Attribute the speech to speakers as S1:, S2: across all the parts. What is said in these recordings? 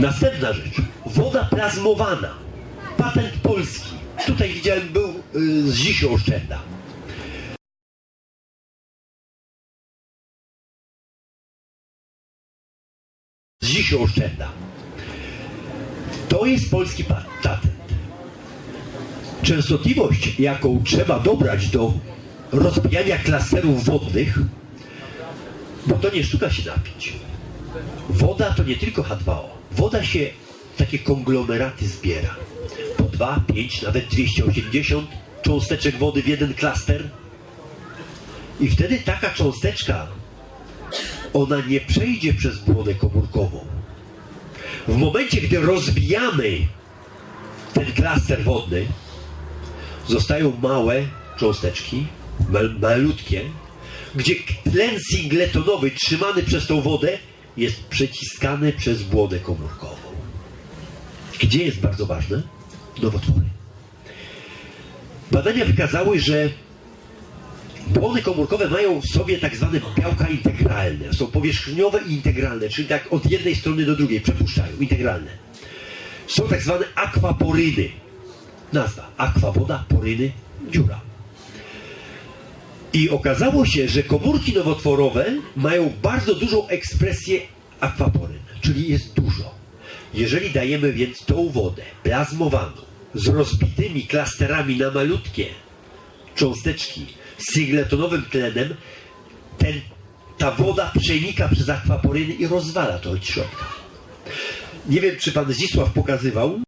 S1: Następna rzecz. Woda plazmowana. Patent polski. Tutaj widziałem, był y, z Zisio Oszczędna. Z Zisio Oszczędna. To jest polski pa- patent. Częstotliwość, jaką trzeba dobrać do rozbijania klasterów wodnych, bo to nie sztuka się napić. Woda to nie tylko H2O. Woda się w takie konglomeraty zbiera. Po 2, 5, nawet 280 cząsteczek wody w jeden klaster. I wtedy taka cząsteczka, ona nie przejdzie przez błonę komórkową. W momencie, gdy rozbijamy ten klaster wodny, zostają małe cząsteczki, mal, malutkie, gdzie tlen singletonowy trzymany przez tą wodę jest przeciskany przez błonę komórkową. Gdzie jest bardzo ważne? Nowotwory. Badania wykazały, że błony komórkowe mają w sobie tak zwane białka integralne. Są powierzchniowe i integralne, czyli tak od jednej strony do drugiej przepuszczają, integralne. Są tak zwane akwaporyny. Nazwa. Akwa, woda, poryny, dziura. I okazało się, że komórki nowotworowe mają bardzo dużą ekspresję akwaporyn, czyli jest dużo. Jeżeli dajemy więc tą wodę plazmowaną z rozbitymi klasterami na malutkie cząsteczki z singletonowym tlenem, ten, ta woda przenika przez akwaporyny i rozwala to od środka. Nie wiem, czy pan Zisław pokazywał.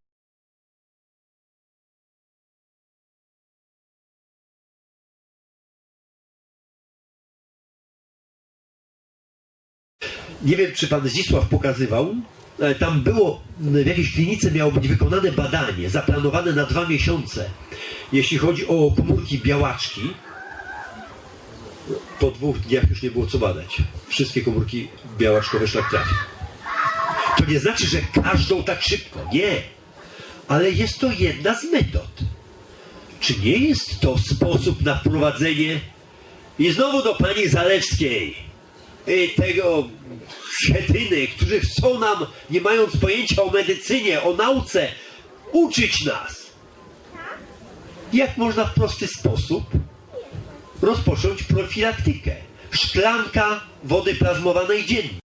S1: Nie wiem, czy pan Zisław pokazywał. Tam było, w jakiejś klinice miało być wykonane badanie, zaplanowane na dwa miesiące, jeśli chodzi o komórki białaczki. Po dwóch dniach już nie było co badać. Wszystkie komórki białaczkowe szlak trafił. To nie znaczy, że każdą tak szybko. Nie. Ale jest to jedna z metod. Czy nie jest to sposób na wprowadzenie i znowu do pani Zalewskiej tego schetyny, którzy chcą nam, nie mając pojęcia o medycynie, o nauce, uczyć nas. Jak można w prosty sposób rozpocząć profilaktykę? Szklanka wody plazmowanej dziennie.